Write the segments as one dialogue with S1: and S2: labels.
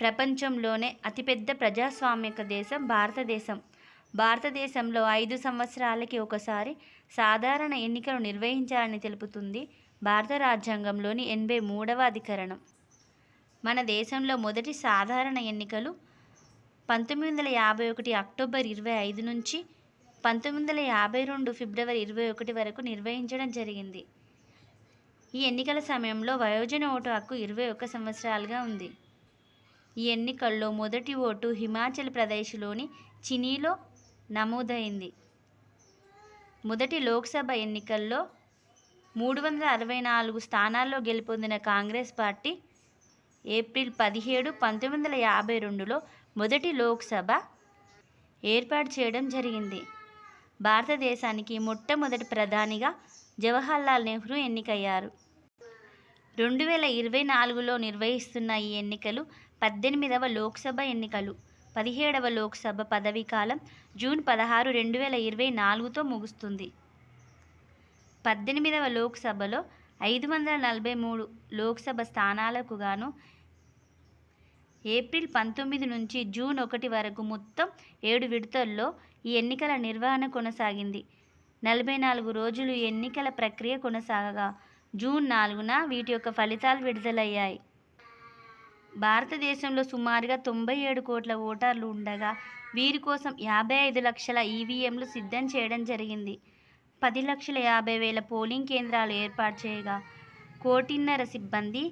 S1: ప్రపంచంలోనే అతిపెద్ద ప్రజాస్వామిక దేశం భారతదేశం. భారతదేశంలో ఐదు సంవత్సరాలకి ఒకసారి సాధారణ ఎన్నికలు నిర్వహించాలని తెలుపుతుంది భారత రాజ్యాంగంలోని ఎనభై మూడవ అధికరణం. మన దేశంలో మొదటి సాధారణ ఎన్నికలు పంతొమ్మిది వందల యాభై ఒకటి అక్టోబర్ ఇరవై ఐదు నుంచి పంతొమ్మిది వందల యాభై రెండు ఫిబ్రవరి ఇరవై ఒకటి వరకు నిర్వహించడం జరిగింది. ఈ ఎన్నికల సమయంలో వయోజన ఓటు హక్కు ఇరవై ఒక్క సంవత్సరాలుగా ఉంది. ఈ ఎన్నికల్లో మొదటి ఓటు హిమాచల్ ప్రదేశ్లోని చినీలో నమోదైంది. మొదటి లోక్సభ ఎన్నికల్లో మూడు వందల అరవై నాలుగు స్థానాల్లో గెలుపొందిన కాంగ్రెస్ పార్టీ ఏప్రిల్ పదిహేడు, పంతొమ్మిది వందల యాభై రెండులో మొదటి లోక్సభ ఏర్పాటు చేయడం జరిగింది. భారతదేశానికి మొట్టమొదటి ప్రధానిగా జవహర్లాల్ నెహ్రూ ఎన్నికయ్యారు. రెండు వేల ఇరవై నాలుగులో నిర్వహిస్తున్న ఈ ఎన్నికలు పద్దెనిమిదవ లోక్సభ ఎన్నికలు. పదిహేడవ లోక్సభ పదవీ కాలం జూన్ పదహారు, రెండు వేల ఇరవై నాలుగుతో ముగుస్తుంది. పద్దెనిమిదవ లోక్సభలో ఐదు వందల నలభై మూడు లోక్సభ స్థానాలకు గాను ఏప్రిల్ పంతొమ్మిది నుంచి జూన్ ఒకటి వరకు మొత్తం ఏడు విడతల్లో ఈ ఎన్నికల నిర్వహణ కొనసాగింది. నలభై నాలుగు రోజులు ఎన్నికల ప్రక్రియ కొనసాగగా జూన్ నాలుగున వీటి యొక్క ఫలితాలు విడుదలయ్యాయి. భారతదేశంలో సుమారుగా తొంభై ఏడు కోట్ల ఓటర్లు ఉండగా వీరి కోసం యాభై ఐదు లక్షల ఈవీఎంలు సిద్ధం చేయడం జరిగింది. పది లక్షల యాభై వేల పోలింగ్ కేంద్రాలు ఏర్పాటు చేయగా కోటిన్నర సిబ్బంది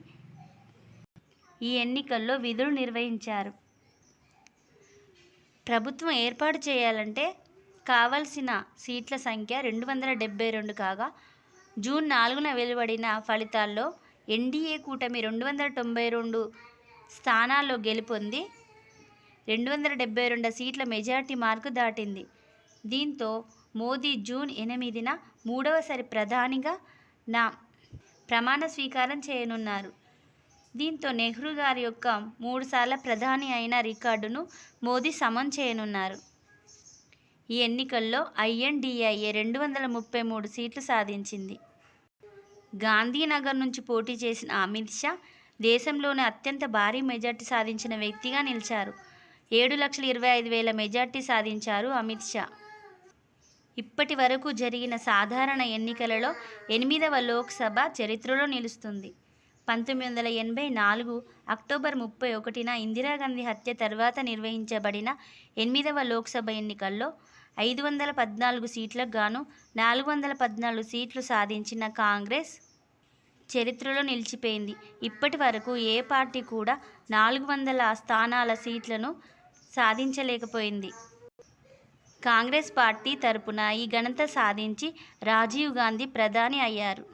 S1: ఈ ఎన్నికల్లో విధులు నిర్వహించారు. ప్రభుత్వం ఏర్పాటు చేయాలంటే కావలసిన సీట్ల సంఖ్య రెండు వందల డెబ్బై రెండు కాగా జూన్ నాలుగున వెలువడిన ఫలితాల్లో ఎన్డీఏ కూటమి రెండు వందల తొంభై రెండు స్థానాల్లో గెలుపొంది రెండు వందల డెబ్బై రెండు సీట్ల మెజార్టీ మార్కు దాటింది. దీంతో మోదీ జూన్ ఎనిమిదిన మూడవసారి ప్రధానిగా నా ప్రమాణ స్వీకారం చేయనున్నారు. దీంతో నెహ్రూ గారి యొక్క మూడుసార్ల ప్రధాని అయిన రికార్డును మోదీ సమం చేయనున్నారు. ఈ ఎన్నికల్లో ఐఎన్డీఏ రెండు వందల ముప్పై మూడు సీట్లు సాధించింది. గాంధీనగర్ నుంచి పోటీ చేసిన అమిత్ షా దేశంలోనే అత్యంత భారీ మెజార్టీ సాధించిన వ్యక్తిగా నిలిచారు. ఏడు లక్షల ఇరవై ఐదు వేల మెజార్టీ సాధించారు అమిత్ షా. ఇప్పటి వరకు జరిగిన సాధారణ ఎన్నికలలో ఎనిమిదవ లోక్సభ చరిత్రలో నిలుస్తుంది. పంతొమ్మిది వందల ఎనభై నాలుగు అక్టోబర్ ముప్పై ఒకటిన ఇందిరాగాంధీ హత్య తర్వాత నిర్వహించబడిన ఎనిమిదవ లోక్సభ ఎన్నికల్లో ఐదు వందల పద్నాలుగు సీట్లకు గాను నాలుగు వందల పద్నాలుగు సీట్లు సాధించిన కాంగ్రెస్ చరిత్రలో నిలిచిపోయింది. ఇప్పటి వరకు ఏ పార్టీ కూడా నాలుగు వందల స్థానాల సీట్లను సాధించలేకపోయింది. కాంగ్రెస్ పార్టీ తరపున ఈ ఘనత సాధించి రాజీవ్ గాంధీ ప్రధాని అయ్యారు.